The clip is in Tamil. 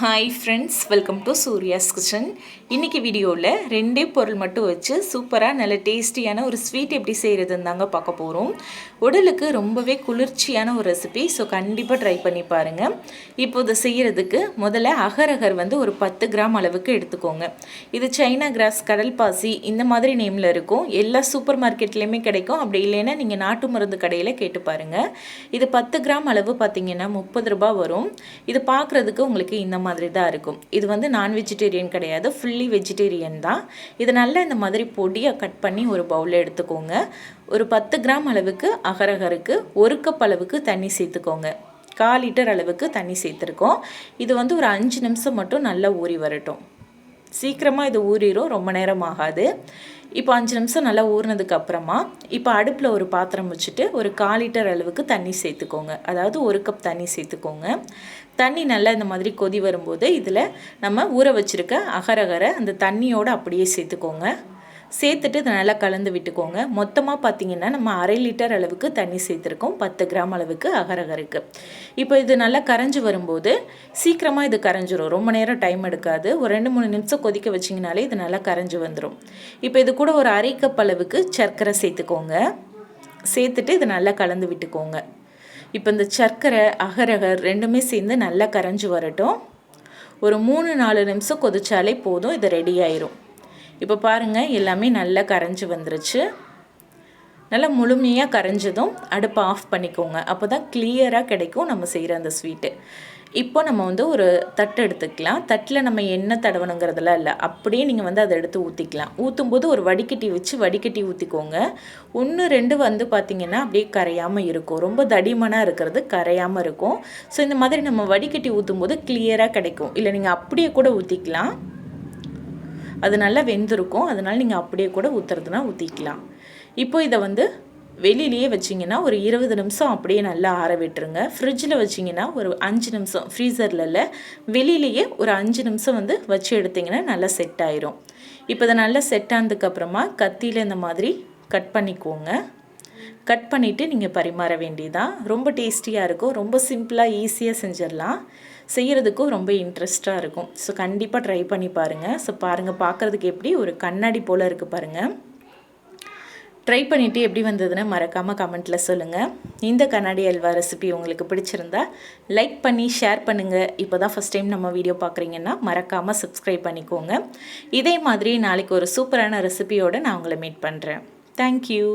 Hi friends welcome to Surya's kitchen இன்றைக்கி வீடியோவில் ரெண்டே பொருள் மட்டும் வச்சு சூப்பராக நல்ல டேஸ்டியான ஒரு ஸ்வீட் எப்படி செய்கிறதுன்னு தாங்க பார்க்க போகிறோம் உடலுக்கு ரொம்பவே குளிர்ச்சியான ஒரு ரெசிபி ஸோ கண்டிப்பாக ட்ரை பண்ணி பாருங்கள் இப்போ இதை செய்கிறதுக்கு முதல்ல அகரகர் வந்து ஒரு பத்து கிராம் அளவுக்கு எடுத்துக்கோங்க. இது சைனா கிராஸ் கடல் பாசி இந்த மாதிரி நேமில் இருக்கும். எல்லா சூப்பர் மார்க்கெட்லேயுமே கிடைக்கும். அப்படி இல்லைன்னா நீங்கள் நாட்டு மருந்து கடையில் கேட்டு பாருங்கள் இது பத்து கிராம் அளவு பார்த்தீங்கன்னா முப்பது ரூபாய் வரும். இது பார்க்குறதுக்கு உங்களுக்கு இந்த மாதிரி மாதிரி தான் இருக்கும். இது வந்து நான் வெஜிடேரியன் கிடையாது. ஃபுல்லி வெஜிடேரியன் தான். இது நல்லா இந்த மாதிரி பொடியாக கட் பண்ணி ஒரு பவுலில் எடுத்துக்கோங்க. ஒரு பத்து கிராம் அளவுக்கு அகரகருக்கு ஒரு கப் அளவுக்கு தண்ணி சேர்த்துக்கோங்க. கால் லிட்டர் அளவுக்கு தண்ணி சேர்த்துருக்கோம். இது வந்து ஒரு அஞ்சு நிமிஷம் மட்டும் நல்லா ஊறி வரட்டும். சீக்கிரமாக இது ஊறிடும் ரொம்ப நேரம் ஆகாது. இப்போ அஞ்சு நிமிஷம் நல்லா ஊறினதுக்கு அப்புறமா இப்போ அடுப்பில் ஒரு பாத்திரம் வச்சுட்டு ஒரு கால் லிட்டர் அளவுக்கு தண்ணி சேர்த்துக்கோங்க. அதாவது ஒரு கப் தண்ணி சேர்த்துக்கோங்க. தண்ணி நல்லா இந்த மாதிரி கொதி வரும்போது இதில் நம்ம ஊற வச்சுருக்க அகரகரை அந்த தண்ணியோடு அப்படியே சேர்த்துக்கோங்க. சேர்த்துட்டு இதை நல்லா கலந்து விட்டுக்கோங்க. மொத்தமாக பார்த்தீங்கன்னா நம்ம அரை லிட்டர் அளவுக்கு தண்ணி சேர்த்துருக்கோம். பத்து கிராம் அளவுக்கு அகரகருக்கு. இப்போ இது நல்லா கரைஞ்சி வரும்போது சீக்கிரமாக இது கரைஞ்சிரும். ரொம்ப நேரம் டைம் எடுக்காது. ஒரு ரெண்டு மூணு நிமிஷம் கொதிக்க வச்சிங்கனாலே இது நல்லா கரைஞ்சி வந்துடும் இப்போ இது கூட ஒரு அரை கப் அளவுக்கு சர்க்கரை சேர்த்துக்கோங்க. சேர்த்துட்டு இதை நல்லா கலந்து விட்டுக்கோங்க. இப்போ இந்த சர்க்கரை அகரகர் ரெண்டுமே சேர்ந்து நல்லா கரைஞ்சி வரட்டும். ஒரு மூணு நாலு நிமிஷம் கொதிச்சாலே போதும். இது ரெடி ஆயிரும். இப்போ பாருங்கள் எல்லாமே நல்லா கரைஞ்சி வந்துருச்சு. நல்லா முழுமையாக கரைஞ்சதும் அடுப்பை ஆஃப் பண்ணிக்கோங்க. அப்போ தான் கிளியராக கிடைக்கும் நம்ம செய்கிற அந்த ஸ்வீட்டு இப்போ நம்ம வந்து ஒரு தட்டு எடுத்துக்கலாம். தட்டில் நம்ம என்ன தடவணுங்கிறதுலாம் இல்லை. அப்படியே நீங்கள் வந்து அதை எடுத்து ஊற்றிக்கலாம் ஊற்றும் போது ஒரு வடிகட்டி வச்சு வடிகட்டி ஊற்றிக்கோங்க ஒன்று ரெண்டு வந்து பார்த்திங்கன்னா அப்படியே கரையாமல் இருக்கும். ரொம்ப தடிமனாக இருக்கிறது கரையாமல் இருக்கும். ஸோ இந்த மாதிரி நம்ம வடிகட்டி ஊற்றும் போது கிளியராக கிடைக்கும். இல்லை நீங்கள் அப்படியே கூட ஊற்றிக்கலாம் அது நல்லா வெந்திருக்கும். அதனால் நீங்கள் அப்படியே கூட ஊற்றுறதுனா ஊற்றிக்கலாம் இப்போ இதை வந்து வெளியிலேயே வச்சிங்கன்னா ஒரு இருபது நிமிஷம் அப்படியே நல்லா ஆற விட்டுருங்க. ஃப்ரிட்ஜில் வச்சிங்கன்னா ஒரு அஞ்சு நிமிஷம் ஃப்ரீசரில் இல்லை வெளியிலேயே ஒரு அஞ்சு நிமிஷம் வந்து வச்சு எடுத்திங்கன்னா நல்லா செட் ஆயிரும். இப்போ இதை நல்லா செட் ஆனதுக்கப்புறமா கத்தியில் இந்த மாதிரி கட் பண்ணிக்கோங்க. கட் பண்ணிவிட்டு நீங்கள் பரிமாற வேண்டியதான் ரொம்ப டேஸ்டியாக இருக்கும். ரொம்ப சிம்பிளாக ஈஸியாக செஞ்சிடலாம். செய்கிறதுக்கும் ரொம்ப இன்ட்ரெஸ்ட்டாக இருக்கும். ஸோ கண்டிப்பாக ட்ரை பண்ணி பாருங்கள் ஸோ பாருங்கள் பார்க்குறதுக்கு எப்படி? ஒரு கண்ணாடி போல் இருக்குது பாருங்கள் ட்ரை பண்ணிவிட்டு எப்படி வந்ததுன்னு மறக்காமல் கமெண்ட்டில் சொல்லுங்கள் இந்த கண்ணாடி அல்வா ரெசிபி உங்களுக்கு பிடிச்சிருந்தா லைக் பண்ணி ஷேர் பண்ணுங்கள் இப்போ தான் ஃபஸ்ட் டைம் நம்ம வீடியோ பார்க்குறீங்கன்னா மறக்காமல் சப்ஸ்கிரைப் பண்ணிக்கோங்க. இதே மாதிரி நாளைக்கு ஒரு சூப்பரான ரெசிபியோடு நான் உங்களை மீட் பண்ணுறேன் தேங்க்யூ